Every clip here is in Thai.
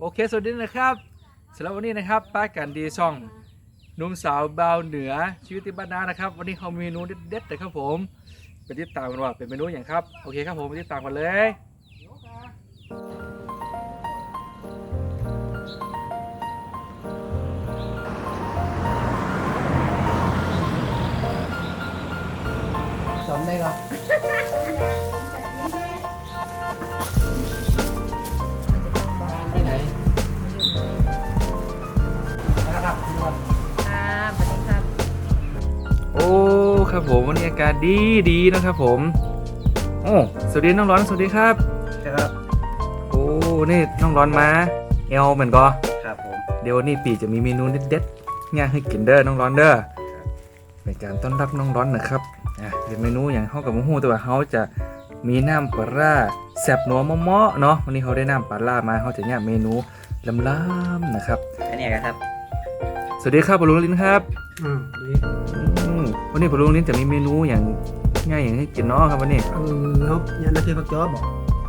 โอเค สวัสดีนะครับสำหรับวันนี้นะครับป้ากันดีช่องนุ่มสาวบาวเหนือชีวิตที่บ้านนานะครับ วันนี้เขามีเมนูเด็ดๆนะครับผมไปติดตามกันว่าเป็นเมนูอย่างครับโอเคครับผมไปติดตามกันเลยสอนได้ก็ที่ ครับครับสวัสดีครับ โอ้ ครับผมวันนี้อากาศดีดีๆนะครับผมโอ้สวัสดีน้องร้อนสวัสดีครับ ครับ โอ้นี่น้องร้อนมาเอลเหมือนก็ครับผม เดี๋ยววันนี้ปีจะมีเมนูเด็ดๆง่ายให้กินเด้อน้องร้อนเด้อในการต้อนรับน้องร้อนนะครับอะเป็นเมนูอย่างเข้ากับมะฮู้แต่ว่าเขาจะมีน้ำปลาร้าแซ่บนัวมะๆเนาะวันนี้เขาได้น้ำปลาร้ามาเขาจะเนี่ยเมนูล้ำๆนะครับอันนี้ครับ สวัสดีครับปลุงลินครับอืมดีอืมวันนี้ปลุงลินจะมีเมนูอย่างง่ายอย่างให้กินเนาะครับวันนี้ เออครับยันนาทีพักจอบอก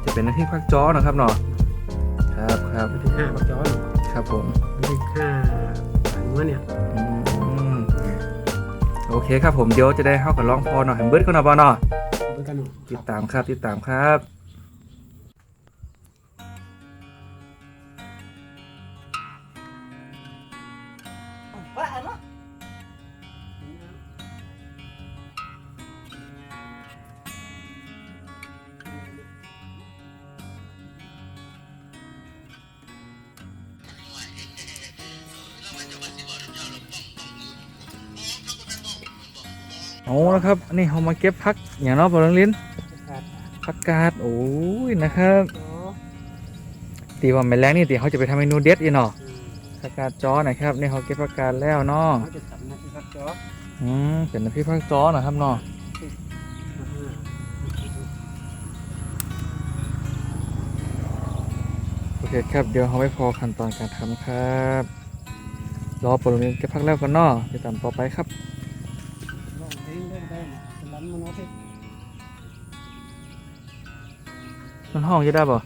จะเป็นน้ำพริกผักจ้อนะครับเนาะครับครับนาทีห้าพักจอครับผมนาทีห้าหลังว่าเนี่ยอืมโอเคครับผมเดี๋ยวจะได้เข้ากับร้องพอหน่อยเบิร์ดก็นอบอเนาะด้วยกันหน่อยติดตามครับติดตามครับ เอาละครับอันนี้เรามาเก็บพักอย่างเนาะปลุงลินผักกาดโอ้ยนะครับตีว่าแม่แรงนี่ตีเขาจะไปทำเมนูเด็ดอีเนาะผักกาดจ้อนะครับนี่เขาเก็บผักกาดแล้วเนาะเขาจะทำนาทีพักจออืมเป็นน้ำพริกผักจ้อนะครับเนาะโอเคครับเดี๋ยวเขาไปพอขั้นตอนการทำครับ รอปลุงลินเก็บผักแล้วกันเนาะติดตามต่อไปครับมันห้องจะได้ป่ะ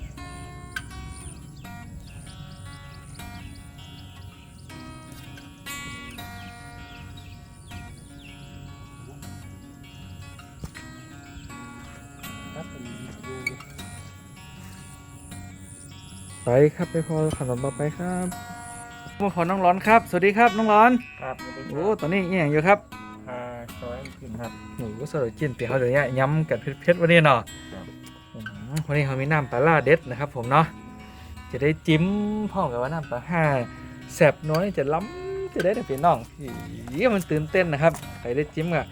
ไปครับไปพอขันต่อไปครับ มาขอน้องร้อนครับ สวัสดีครับน้องร้อน ครับสวัสดีคโอ้รับตอนนี้อหย่างอยู่ครับอ่าซอยกินครับโอ้โหสดกินเตี๋ยวเดี๋ยวนี้ย้ำกับเพชรๆวันนี้เนาะครับอืมวันนี้เขามีน้ำปลาล่าเด็ดนะครับ ผมเนาะจะได้จิ้มพร้อมกับว่าน้ำปลาห้าแสบน้อยจะล้ำจะได้แต่เป็นน้องอีมันตื่นเต้นนะครับใครได้จิ้มอะ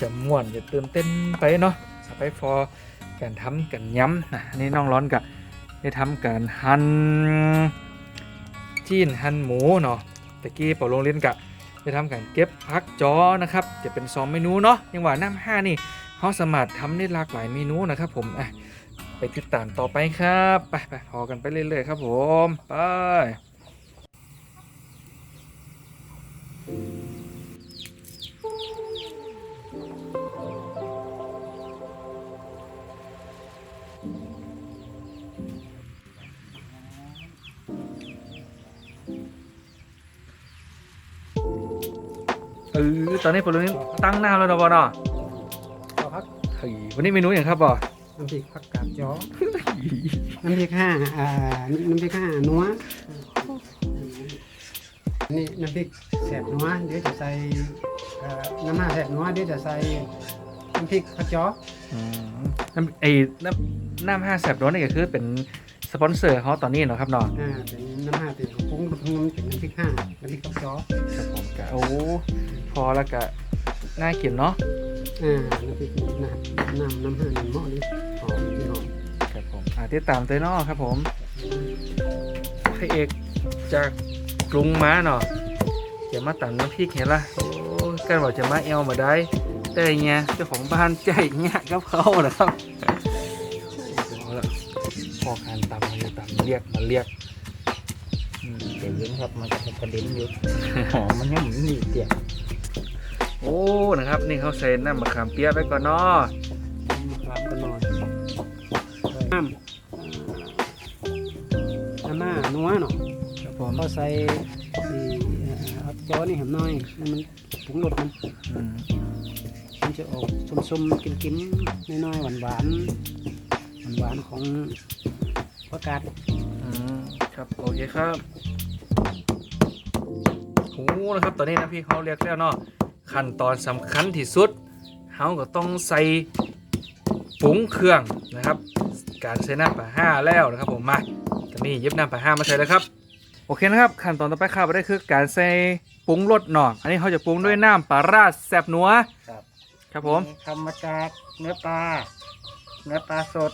จะม่วนจะตื่นเต้นไปเนาะสไปฟอร์การทำกันย้ำนะอันนี่น้องร้อนกับได้ทำการหั่น จีนหั่นหมูเนาะตะกี้เป่าลงเล่นกะจะทำการเก็บพักจอนะครับ จะเป็นสองเมนูเนาะยังว่าน้ำห้านี่เขาสามารถทำได้หลากหลายเมนูนะครับผมอะไปติดตามต่อไปครับไปไปพอกันไปเรื่อยๆครับผมไปเออตอนนี้ผมรู้ตั้งหน้าแล้วเนาะบอเนาะเอาพักเฮ้ยวันนี้เมนูอย่างครับบอน้ำพริกผักกาดจอน้ำพริกห้าอ่าน้ำพริกห้านัวนี่น้ำพริกแสบนัวเดี๋ยวจะใส่เอ่อน้ำห้าแสบนัวเดี๋ยวจะใส่น้ำพริกผักจออืมน้ำไอ้น้ำน้ำห้าแสบร้อนนี่ก็คือเป็นสปอนเซอร์เขาตอนนี้เนาะครับเนาะอ่าเป็นน้ำห้าเป็นของปรุงปรุงน้ำเป็นน้ำพริกห้าน้ำพริกผักจอครับผมกะโอ้ พอแล้วกะน่ากินเนาะอ่าน้ำพริกน้ำน้ำน้ำห้านหม้อนี่หอมที่หอมครับผมอ่าติดตามเตยนอครับผมพระเอกจากกรุงม้าเนาะอย่ามาตัดน้ำพริกเห็นละโอ้กันบอกจะมาเอลมาได้แต่เนี่ยเจ้าของบ้านใจเนี่ยกับเขานะครับเอาละพอการตำมันจะตำเรียกมาเรียกเดี๋ยวยิ้มครับมันจะเป็นประเด็นอยู่หอมมันยังเหมือนนี่เดียว โอ้นะครับ นี่เขาใส่น้ำมะขามเปียกไว้ก่อนเนาะมาคลามกันหน่อยน้ำน้ำหน้านัวนัวเนาะครับผมเขาใส่นี่เอ่อเอาจอนี่เห็นน้อยมันปรุงรสมันอืมมันจะออกส้มๆกินๆน้อยๆหวานๆหวานๆของประกาศอืมครับโอเคครับโอ้นะครับตอนนี้นะพี่เขาเรียกแล้วเนาะ ขั้นตอนสำคัญที่สุดเขาก็ต้องใส่ปรุงเครื่องนะครับ การใส่น้ำปลาห้าแล้วนะครับผมมาตอนนี้เย็บน้ำปลาห้ามาใส่แล้วครับโอเคนะครับขั้นตอนต่อไปครับได้คือการใส่ปรุงรสหน่ออันนี้เขาจะปรุงด้วยน้ำปลาราดแซ่บนัวครับครับผมทำมาจากเนื้อปลาเนื้อปลาสด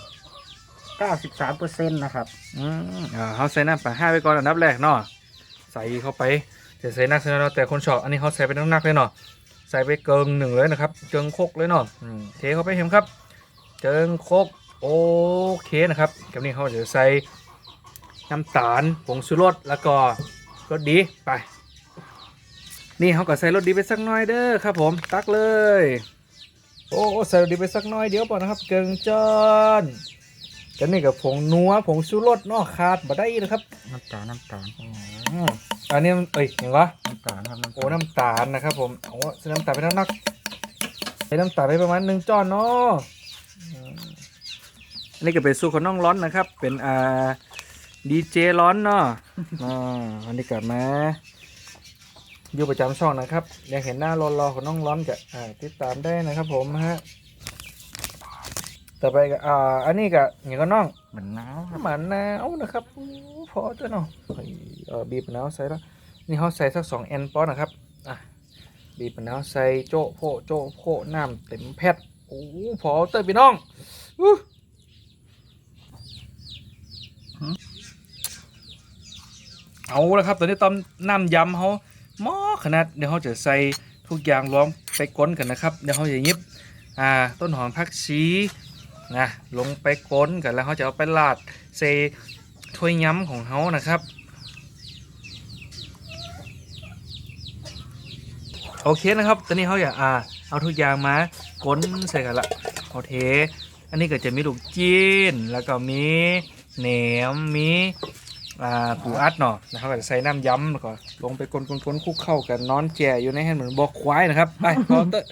93%นะครับอืมอ่าเขาใส่น้ำปลาห้าไปก่อนอันดับแรกเนาะใส่เข้าไปจะใส่นักใส่น้อยแต่คนชอบอันนี้เขาใส่ไปนักๆเลยเนาะ ใส่ไปเกิงหนึ่งเลยนะครับ เกิงโคกเลยเนาะอืมเทเข้าไปเห็นครับ เกิงโคกโอเคนะครับกับนี้เขาจะใส่น้ำตาลผงชูรสแล้วก็รสดีไป นี่เขาก็ใส่รสดีไปสักหน่อยเด้อครับ ผมตักเลย โอ้ใส่รสดีไปสักหน่อยเดี๋ยวก่อนนะครับ เกิงจอนกันนี่กับผงนัวผงชูรสเนาะขาดบ่ได้นะครับ น้ำตาลน้ำตาล อืมอันนี้มันเอ้ยเห็นปะน้ำตาลครับน้ำโอ้น้ำตาลนะครับ ผมโอ้ใส่น้ำตาลไปนักๆใส่น้ำตาลไปประมาณหนึ่งจ้อนเนาะอืมอันนี้ก็เป็นสูตรของน้องร้อนนะครับ เป็นอ่าดีเจร้อนเนาะอ่าอันนี้กลับมาอยู่ประจำช่องนะครับอยากเห็นหน้ารอๆของน้องร้อนกับอ่าติดตามได้นะครับ ผมฮะ ต่อไปก็อ่าอันนี้ก็อย่างก็น้องเหมือนน้ำหมันนาวนะครับโอ้พอเจ้าเนาะเฮ้ยเออบีบมะนาวใส่แล้วนี่เขาใส่สักสองแอนปอนนะครับอะบีบมะนาวใส่โจะโพะโจะโพะน้ำเต็มแพทโอ้พอเต้ยพี่น้องอู้เอาละครับตอนนี้ตอนน้ำยำเขาหม้อขนาดเดี๋ยวเขาจะใส่ทุกอย่างรวมไปก้นกันนะครับเดี๋ยวเขาจะหยิบอ่าต้นหอมผักชี นะลงไปก้นกันแล้วเขาจะเอาไปลาดใส่ถ้วยย้ำของเขานะครับ โอเคนะครับตอนนี้เขาอยากอ่าเอาทุกอย่างมาก้นใส่กันละเอาเท อันนี้ก็จะมีลูกจีนแล้วก็มีแหนมมีอ่าปูอัดเนาะนะครับก็จะใส่น้ำยำแล้วก็ลงไปก้นก้นก้นคลุกเข้ากันนอนแจ่อยู่ในแฮนเหมือนบอกควายนะครับ ไปพอเตอร์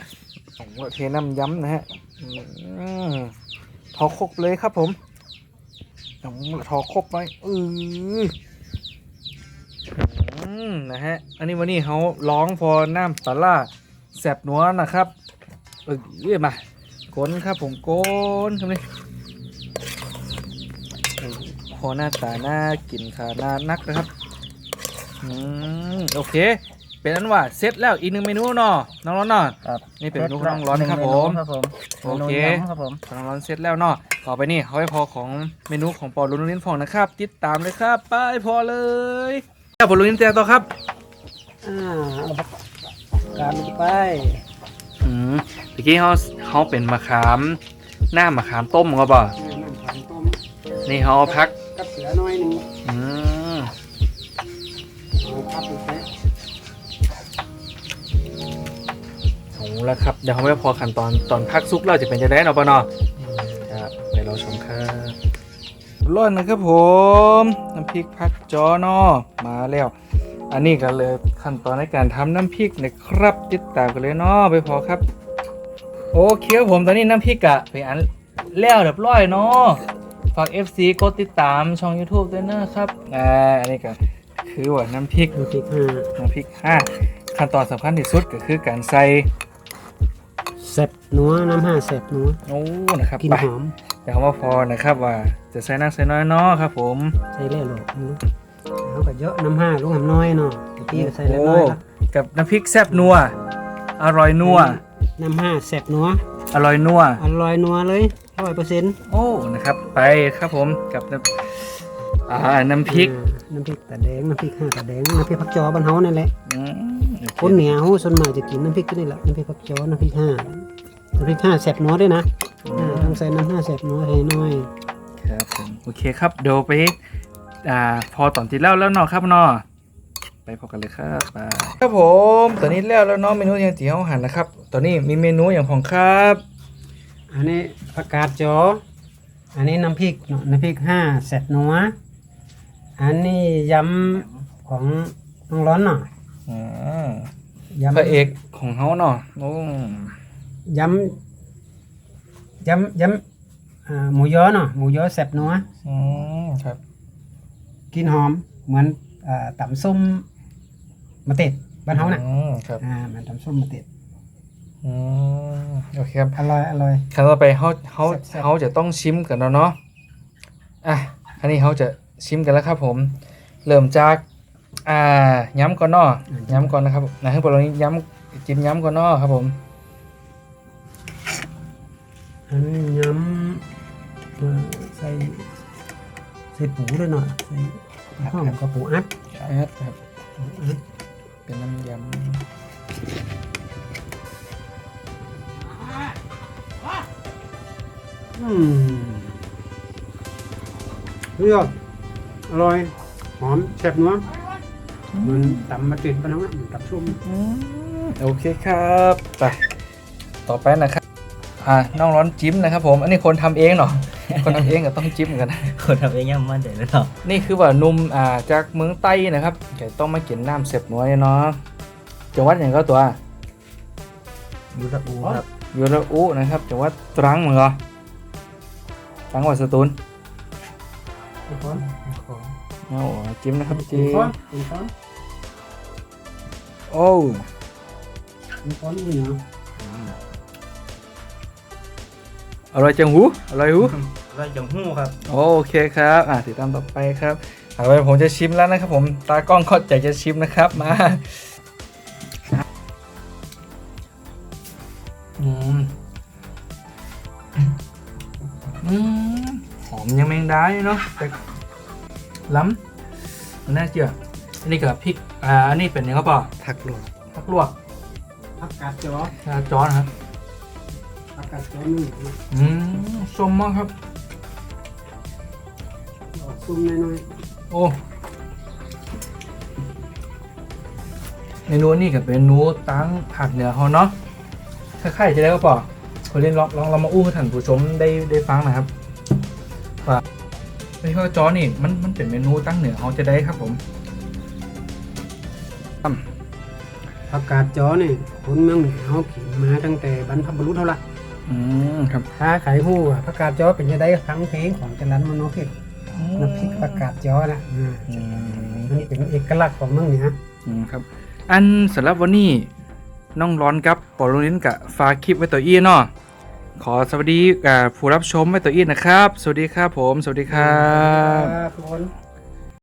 ผมก็เทน้ำยำนะฮะ ทอครกเลยครับผมทอครกไปอือนะฮะ อันนี้วันนี้เขาร้องพอน้ำปลาล่าแสบหนัวนะครับเออเอ้ยมาก้นครับผมก้นครับนี่โอ้โหหน้าตาหน่ากินขาน่านักนะครับ อืม โอเค เป็นอันว่าเสร็จแล้วอีกหนึ่งเมนูเนาะน้องร้อนเนาะครับนี่เป็นเมนูของน้องร้อนครับผมครับผมโอเคมนูยำครับผมน้องร้อนเสร็จแล้วเนาะต่อไปนี่เขาให้พอของเมนูของปอลุนลิ้นฟองนะครับ ติดตามเลยครับไปพอเลยปอลุนลิ้นแจต่อครับอ่าเอาการลงไปอืมตะกี้เขาเขาเป็นมะขาม หน้ามะขามต้มเขาบ่อ่าน้ำผ่านต้มนี่เขาเอาพักกับเสือน้อยหนึ่งอืมเอาพับลงไป แล้วครับ เดี๋ยวเขาไม่พอขั้นตอนตอนพักซุกเราจะเป็นจะได้เนาะปะเนาะครับเดี๋ยวเราชมครับร้อนนะครับผมน้ำพริกพักจอเนาะมาแล้ว อันนี้ก็เลยขั้นตอนในการทำน้ำพริกนะครับติดตามกันเลยเนาะไปพอครับ โอเคครับผมตอนนี้น้ำพริกอะไปอันแล้วเรียบร้อยเนาะฝาก FC กดติดตามช่อง YouTube ด้วยนะครับอ่าอันนี้ก็คือว่าน้ำพริกน้ำพริกห้าน้ำพริกห้าขั้นตอนสำคัญที่สุดก็คือการใส่ เสร็จนัวน้ำห้าเสร็จนัวโอ้นะครับกลินไปหอมเดี๋ยวเขามาพอนะครับว่าจะใส่นักใส่น้อยเนาะครับ ผมใส่เล่หลอกลูกเอาก็เยอะน้ำห้าลูกหำน้อยเนาะเดี๋ยวพี่ก็ใส่เล่น้อยครับกับน้ำพริกแซ่บนัวอร่อยนัวน้ำห้าเสร็จนัวอร่อยนัวอร่อยนัวเลยร้อยเปอร์เซ็นต์โอ้นะครับ ไปครับผมกับน้ำ อ่าน้ำพริก น้ำพริกตาแดงน้ำพริกห้าตาแดงน้ำพริกผักจอบ้านเฮานั่นแหละอืมคนเหนือเฮาส่วนมากจะกินน้ำพริกก็นี่แหละน้ำพริกผักจอน้ำพริกห้าน้ำพริกห้าแสบนัวด้วยนะอ่าต้องใส่น้ำห้าแสบนัวให้น้อยครับผมโอเคครับเดี๋ยวไปอ่าพอตอนที่แล้วแล้วเนาะครับเนาะไปพอกันเลยครับไปครับผมตอนนี้แล้วแล้วเนาะเมนูอย่างที่เขาหันนะครับ ตอนนี้มีเมนูอย่างของครับ อันนี้ผักกาดจออันนี้น้ำพริกเนาะน้ำพริกห้าแสบนัว อันนี้ยำของน้องร้อนเนาะอ่ายำพระเอกของเขาเนาะโอ้ยำยำยำอ่าหมูยอเนาะหมูยอแซ่บนัวอืมครับกลินหอมเหมือนอ่าตำส้มมะเต็ดบ้านเฮาน่ะอืมครับอ่าเหมันตำส้มมะเต็ดอืมโอเคครับ อร่อยอร่อย ครั้งต่อไปเขาเขาแซ่บๆ เขาจะต้องชิมกันแล้วเนาะ อะ อันนี้เขาจะ ชิมกันแล้วครับผม เริ่มจากอ่าย้ำก่อนเนาะย้ำก่อนนะครับนะให้พวกเรานี้ย้ำจิ้มย้ำก่อนเนาะครับผมอันนี้ยำอ่าใส่ใส่ปูด้วยเนาะใส่หอมกับปูอัดแอดครับเป็นน้ำยอืมนี่ก็อ ร่อย หอมแซ่บนัวเหมันตำมะเต็ดบ้านเฮาน่ะเหมือนตำส้มำอืมโอเคครับไปต่อไปนะครับอ่าน้องร้อนจิ้มนะครับ ผมอันนี้คนทำเองเนาะคนทำเองก็ต้องจิ้มกันนะคนทำเองยังมั่นใจเลยเนาะนี่คือว่าหนุ่มอ่าจากเมืองใต้นะครับแกต้องมากินน้ำเสพนัวเนี่ยเนาะจังหวัดอย่างก็ตัวยูระอูครับ ยูระอุนะครับจังหวัดตรังเหมือนกันตรังจังหวัดสตูล เป็นก้อนเอาจิ้มนะครับเป็นจิ้มก้อนเป็นก้อนโอ้เป็นก้อนนี่เนาะอร่อยจังหูอร่อยหูเราจังหู้ครับ โอเคครับ อ่าติดตามต่อไปครับต่อไปผมจะชิมแล้วนะครับ ผมตากล้องเขาอยากจะชิมนะครับมาอืม มยังแมงดาอยู่เนาะแต่ล้ำมันน่าเชื่ออันนี้กับพริกอ่าอันนี้เป็นยังไงป่ะผักหลวงผักลวกผักกาดจออ่าจอนครับผักกาดจอนึ่งอืมส้มมากครับออกซุ่มน้อยโอ้เมนูนี้กับเมนูตั้งผักเหนือเขาเนาะคล้ายๆจะได้ก็ปอคนเล่นลองลองเรามาอู้ให้ท่านผู้ชมได้ได้ฟังหนะครับ ว่าไม่ใช่ว่าจอนี่มันมันเป็นเมนูตั้งเหนือเขาจะได้ครับผมๆผักกาดจอนี่คนเมืองเหนือเขากินมาตั้งแต่บรรพบุรุษเท่าละอืมครับถ้าขายหู้อะผักกาดจอเป็นจะได้ทั้งเพลงของจันรันมโนเพชรน้ำพริกผักกาดจอนะอ่าอืมอันนี้เป็นเอกลักษณ์ของเมืองเหนืออืมครับ อันสำหรับวันนี้น้องร้อนกับปอลงลิ้นกับฟากคลิปไว้ตัวอี้เนาะ ขอสวัสดีผู้รับชมไม่ตัวอี้นะครับ สวัสดีครับผม สวัสดีครับ ทุกคน